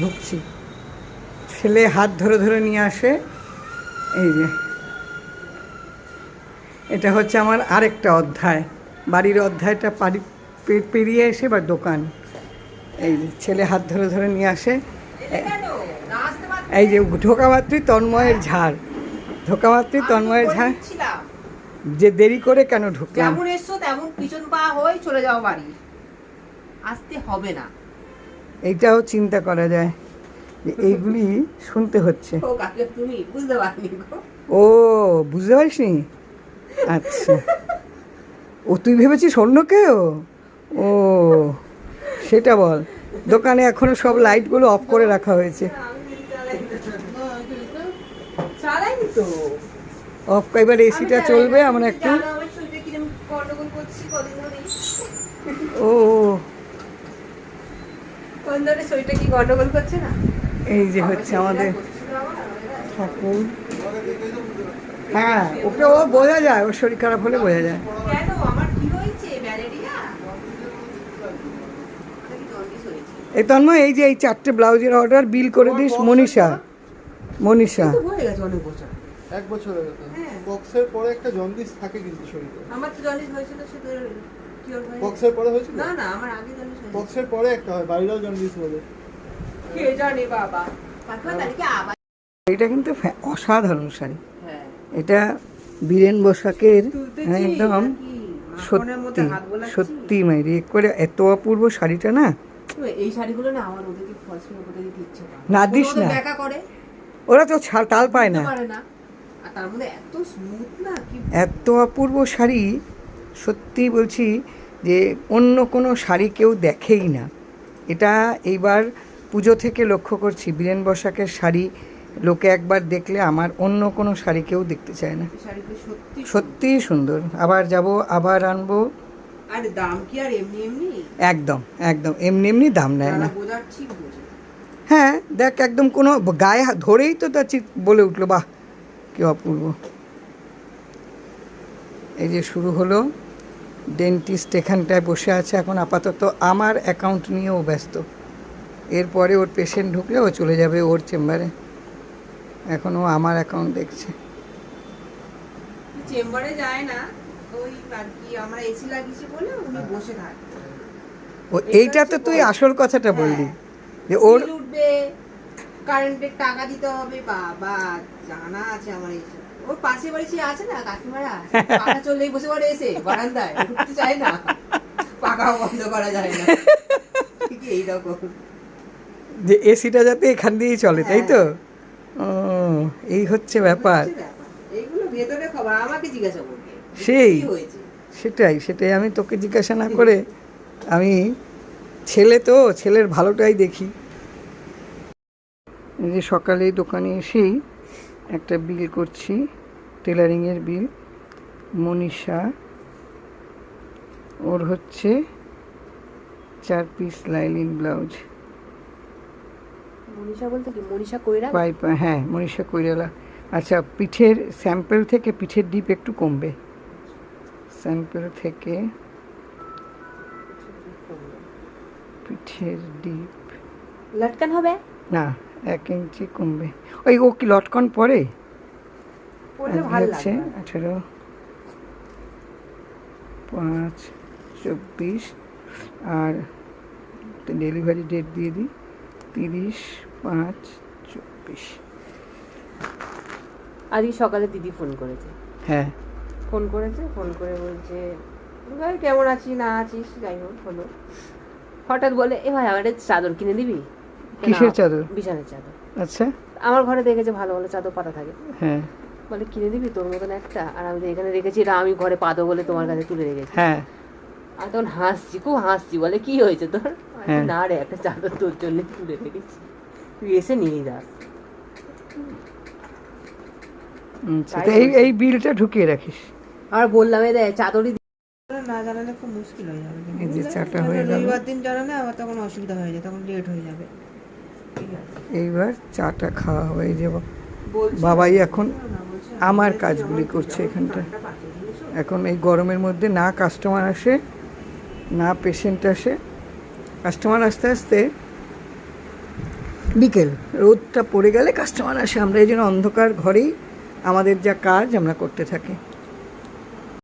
ঢুকছি। ছেলে হাত ধরে ধরে নিয়ে আসে। এই যে। এটা হচ্ছে আমার আরেকটা অধ্যায়। বাড়ির অধ্যায়টা পারি পেরিয়ে এসে বা দোকান। এই যে ছেলে হাত ধরে ধরে নিয়ে আসে। এই যে ঢোকা মাত্রই তন্ময়ের ঝাড়। ঢোকা মাত্রই তন্ময়ের ঝাড়। যে দেরি করে কেন ঢুকলাম? যেমন এসছো তেমন পিছন পা হয়ে চলে যাও বাড়ি। আসতে হবে না। এইটাও চিন্তা করা যায় যে এইগুলি শুনতে হচ্ছে। ও বুঝতে ও বুঝতে পারিসনি? আচ্ছা। ও তুই ভেবেছিস অন্য কেউ? ও সেটা বল। দোকানে এখনও সব লাইটগুলো অফ করে রাখা হয়েছে। অফ এবার এসিটা চলবে আমরা একটু। জানো আমার শরীরে কিরম গন্ডগোল করছি কদিন ধরে ও ধরে শরীরটা কি গন্ডগোল করছে না? এই যে হচ্ছে আমাদের ঠাকুর। হ্যাঁ ওকে ও বোঝা যায় ওর শরীর খারাপ হলে বোঝা যায়। কেন? আমার কি এই তন্ময় এই যে এই চারটে ব্লাউজের অর্ডার বিল করে দিস মনীষা। মনীষা। হয়ে গেছে অনেক বছর। এক বছর হয়ে গেছে। হ্যাঁ। বক্সের পরে একটা জন্ডিস থাকে কিন্তু শরীরে। আমার তো জন্ডিস হয়েছিল সে কিওর হয়ে বক্সের পরে হয়েছিল? না না আমার আগে বক্সের পরে একটা হয় ভাইরাল জন্ডিস বলে। কে জানে বাবা? এটা কিন্তু ফ্যা- অসাধারণ শাড়ি। হ্যাঁ। এটা বীরেন বসাকের একদম নাকি? সত্যি? সত্যি মাইরি করে এত অপূর্ব শাড়িটা না? এই শাড়িগুলো না আমার ওদেরকে ফলস দিতে ইচ্ছে না দিস না। দেখা করে। ওরা তো ছাড় তাল পায় না। পারে না। আর তার মধ্যে এত স্মুথ না কি এত অপূর্ব শাড়ি সত্যি বলছি যে অন্য কোনো শাড়ি কেউ দেখেই না। এটা এইবার পুজো থেকে লক্ষ্য করছি বীরেন বসাকের শাড়ি লোকে একবার দেখলে আমার অন্য কোনো শাড়ি কেউ দেখতে চায় না। সত্যি সত্যিই সুন্দর। আবার যাব আবার আনব। আর দাম কি আর এমনি এমনি? একদম একদম। এমনি এমনি দাম নেয় না। হ্যাঁ দেখ একদম কোনো গায়ে ধরেই তো তার বলে উঠল বাহ কি অপূর্ব। এই যে শুরু হলো। ডেন্টিস্ট এখানটায় বসে আছে এখন আপাতত। আমার অ্যাকাউন্ট নিয়েও ব্যস্ত। এরপরে ওর পেশেন্ট ঢুকলে ও চলে যাবে ওর চেম্বারে। এখন ও আমার অ্যাকাউন্ট দেখছে। চেম্বারে যায় না ওই আমরা এসি লাগিয়েছি বলে উনি বসে থাকে ও এইটা তো তুই আসল কথাটা বললি। যে ওর উঠবে কারেন্টের টাকা দিতে হবে বাবা জানা আছে আমার এইসব। ওর পাশে বাড়ি সে আছে না কাকিমারা? পাখা চললেই বসে পড়ে এসে বারান্দায় উঠতে চায় না। পাখাও বন্ধ করা যায় না। ঠিক এইরকম যে এসিটা যাতে এখান দিয়েই চলে তাই তো? ও এই হচ্ছে ব্যাপার। এইগুলো ভেতরে খবর আমাকে জিজ্ঞাসা করবে। সেই। সেটাই সেটাই আমি তোকে জিজ্ঞাসা না করে আমি ছেলে তো ছেলের ভালোটাই দেখি। এই যে সকালে দোকানে এসেই একটা বিল করছি টেলারিংয়ের বিল। মনীষা ওর হচ্ছে চার পিস লাইলিন ব্লাউজ। মনীষা বলতে কি? মনীষা কইরা পাইপ হ্যাঁ মনীষা কৈরালা আচ্ছা পিঠের স্যাম্পল থেকে পিঠের ডিপ একটু কমবে। স্যাম্পল থেকে পিঠের ডিপ। লটকান হবে? না এক ইঞ্চি কমবে। ওই ও কি লটকন পরে? আজকে হচ্ছে আঠেরো পাঁচ চব্বিশ আর ডেলিভারি ডেট দিয়ে দিই তিরিশ পাঁচ চব্বিশ। আজকে সকালে দিদি ফোন করেছে। হ্যাঁ। ফোন করেছে ফোন করে বলছে ভাই কেমন আছিস না আছিস? যাই হোক হলো। হঠাৎ বলে এ ভাই আমার চাদর কিনে দিবি? কিসের চাদর? বিছানার চাদর। আচ্ছা। আমার ঘরে দেখেছে ভালো ভালো চাদর পাতা থাকে। হ্যাঁ। বলে কিনে দিবি তোর মতন একটা? আর আমি এখানে রেখেছি এটা আমি ঘরে পাতো বলে তোমার কাছে তুলে রেখেছি। হ্যাঁ। আর তখন হাসছি খুব হাসছি। বলে কি হয়েছে তোর? হ্যাঁ। না রে একটা চাদর তোর জন্য তুলে রেখেছি। তুই এসে নিয়ে যাস আচ্ছা, এই এই বিলটা ঢুকিয়ে রাখিস। আর বললাম এই চাদরই না জানালে খুব মুশকিল হয়ে যাবে। এই যে চাটা হয়ে গেল। রবিবার দিন জানালে আবার তখন অসুবিধা হয়ে যায় তখন লেট হয়ে যাবে। এইবার চাটা খাওয়া হয়ে যাব। বাবাই এখন আমার কাজগুলি করছে এখানটা এখন এই গরমের মধ্যে না কাস্টমার আসে না পেশেন্ট আসে। কাস্টমার আস্তে আস্তে বিকেল রোদটা পড়ে গেলে কাস্টমার আসে। আমরা এই জন্য অন্ধকার ঘরেই আমাদের যা কাজ আমরা করতে থাকি।